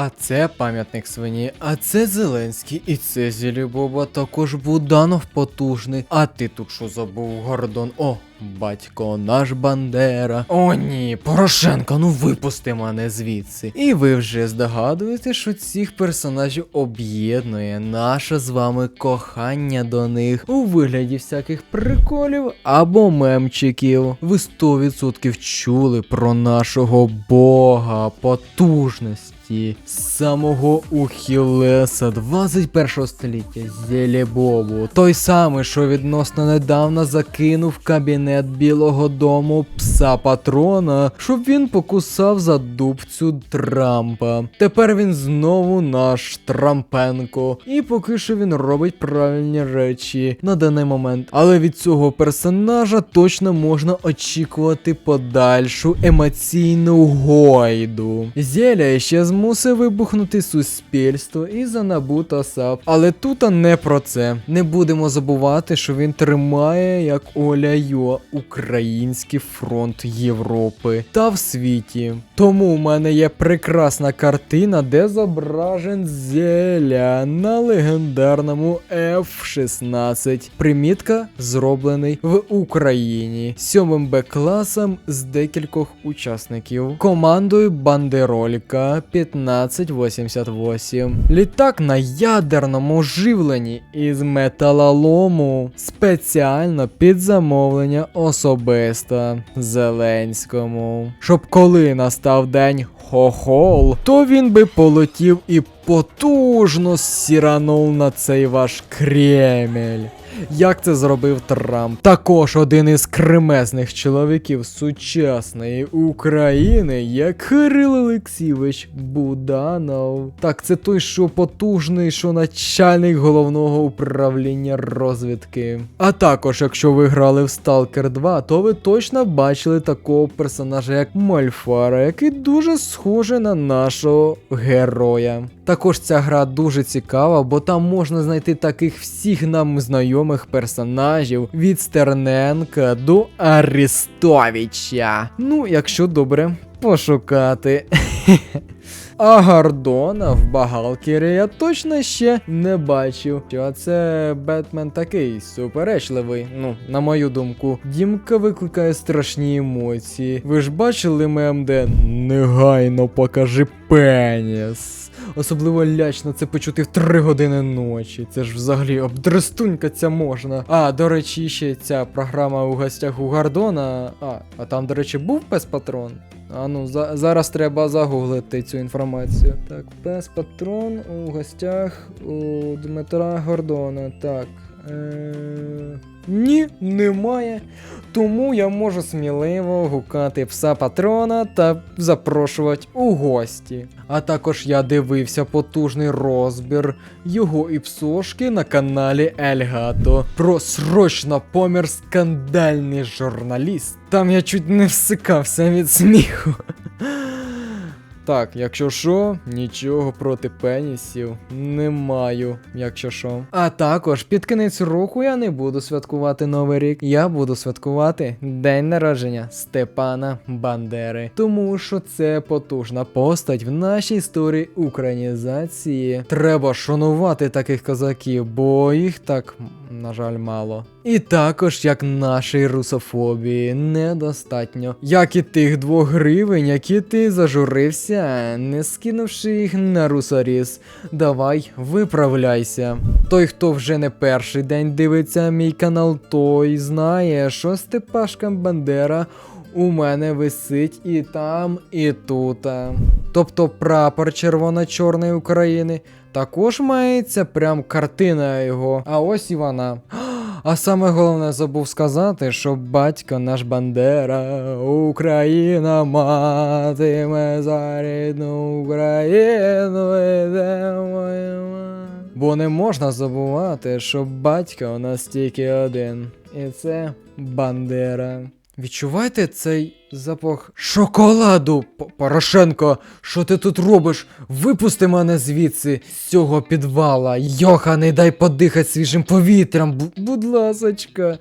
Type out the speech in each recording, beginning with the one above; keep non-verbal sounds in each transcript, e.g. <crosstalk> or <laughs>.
А це пам'ятник свині, а це Зеленський, і це Зілібоба, також Буданов потужний. А ти тут що забув, Гордон? О, батько наш Бандера. О ні, Порошенко, ну випусти мене звідси. І ви вже здогадуєте, що цих персонажів об'єднує наше з вами кохання до них у вигляді всяких приколів або мемчиків. Ви 100% чули про нашого бога потужності. Самого Ухілеса 21 століття Зелебобу. Той самий, що відносно недавно закинув кабінет Білого Дому пса патрона, щоб він покусав за дубцю Трампа. Тепер він знову наш Трампенко. І поки що він робить правильні речі на даний момент. Але від цього персонажа точно можна очікувати подальшу емоційну гойду. Зеля ще змусив вибухнути суспільство і за та САП. Але тут не про це. Не будемо забувати, що він тримає як Оля Йо Український фронт Європи та в світі. Тому у мене є прекрасна картина, де зображен Зеля на легендарному F-16. Примітка зроблений в Україні сьомим Б класом з декількох учасників. Командою Бандеролька 1588. Літак на ядерному живленні із металолому спеціально під замовлення особисто Зеленському. Щоб коли настав день хохол, то він би полетів і потужно сіранув на цей ваш Кремль. Як це зробив Трамп? Також один із кремезних чоловіків сучасної України є Кирил Олексійович Буданов. Так, це той, що потужний, що начальник головного управління розвідки. А також, якщо ви грали в Stalker 2, то ви точно бачили такого персонажа, як Мальфара, який дуже схожий на нашого героя. Також ця гра дуже цікава, бо там можна знайти таких всіх нам знайомих персонажів від Стерненка до Арестовича. Ну, якщо добре пошукати. <laughs> А Гордона в Багалкері я точно ще не бачив. Що це Бетмен такий суперечливий. Ну, на мою думку, Дімка викликає страшні емоції. Ви ж бачили мем, де негайно покажи пеніс. Особливо лячно це почути в 3 години ночі. Це ж взагалі обдрестунькаться можна. А, до речі, ще ця програма у гостях у Гордона. А, а там, до речі, був пес патрон. А ну, за, зараз треба загуглити цю інформацію. Так, пес патрон у гостях у Дмитра Гордона. Так. Е... Ні, немає. Тому я можу сміливо гукати пса патрона та запрошувати у гості. А також я дивився потужний розбір його і псошки на каналі Ельгато про срочно помер скандальний журналіст. Там я чуть не всикався від сміху. Так, якщо що, нічого проти пенісів не маю, якщо що. А також під кінець року я не буду святкувати Новий рік. Я буду святкувати день народження Степана Бандери. Тому що це потужна постать в нашій історії українізації. Треба шанувати таких козаків, бо їх так, на жаль, мало. І також, як нашій русофобії, недостатньо. Як і тих двох гривень, які ти зажурився, не скинувши їх на русоріз. Давай, виправляйся. Той, хто вже не перший день дивиться мій канал, той знає, що Степашка Бандера. У мене висить і там, і тут. Тобто прапор червоно-чорної України також мається прям картина його. А ось і вона. А саме головне забув сказати, що батько наш Бандера, Україна матиме за рідну Україну. Бо не можна забувати, що батько у нас тільки один. І це Бандера. Відчуваєте цей запах шоколаду. П- Порошенко, що ти тут робиш? Випусти мене звідси з цього підвала. Йоханий, дай подихати свіжим повітрям. Бу- будь ласочка.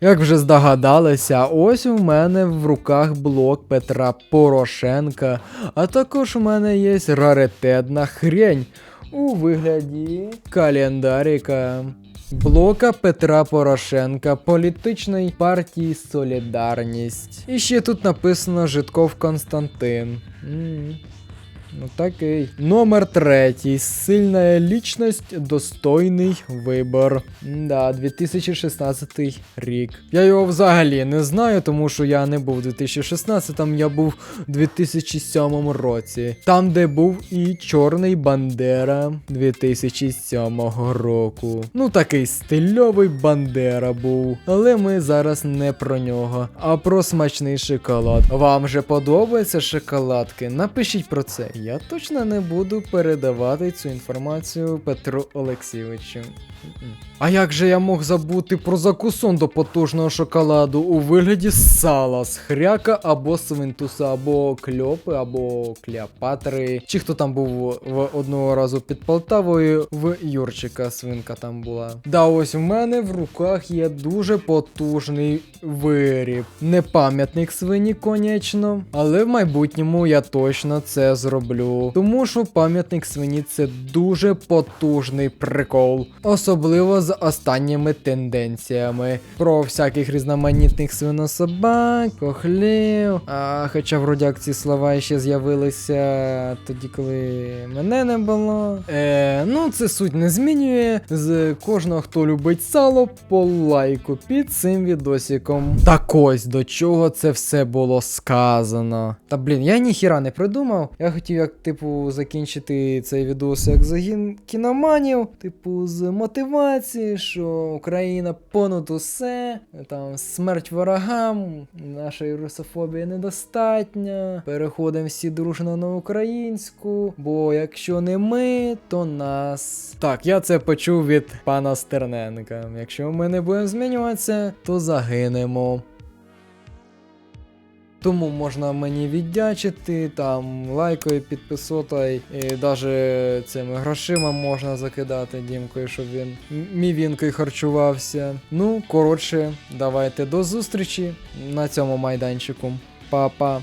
Як вже здогадалися, ось у мене в руках блок Петра Порошенка, а також у мене є раритетна хрень у вигляді календарика. Блока Петра Порошенка політичної партії Солідарність. І ще тут написано Житков Константин. М, Ну такий. Номер третій. Сильна лічність, достойний вибор. Да, 2016 рік. Я його взагалі не знаю, тому що я не був у 2016-му, я був у 2007 році. Там, де був і Чорний Бандера 2007 року. Ну такий стильовий Бандера був. Але ми зараз не про нього, а про смачний шоколад. Вам же подобаються шоколадки? Напишіть про це. Я точно не буду передавати цю інформацію Петру Олексійовичу. А як же я мог забути про закусон до потужного шоколаду у вигляді сала з хряка або свинтуса, або кльопи, або Клеопатри. Чи хто там був в одного разу під Полтавою, в Юрчика свинка там була. Да, ось у мене в руках є дуже потужний виріб. Не пам'ятник свині, конечно, але в майбутньому я точно це зроблю. Тому що пам'ятник свині це дуже потужний прикол. Особливо з останніми тенденціями про всяких різноманітних свинособак, кохлів. А, хоча вроді ці слова ще з'явилися тоді, коли мене не було. Е, ну, це суть не змінює. З кожного, хто любить сало, по лайку під цим відосиком. Так ось до чого це все було сказано. Та блін, я ніхіра не придумав. Я хотів, як, типу, закінчити цей відос як загін кіноманів, типу, з мотивації, що Україна понад усе, там смерть ворогам, нашої русофобії недостатньо. Переходимо всі дружно на українську, бо якщо не ми, то нас. Так, я це почув від пана Стерненка. Якщо ми не будемо змінюватися, то загинемо. Тому можна мені віддячити, там лайкою, підписотою, і навіть цими грошима можна закидати дімкою, щоб він мівінкою харчувався. Ну, коротше, давайте до зустрічі на цьому майданчику. Па-па.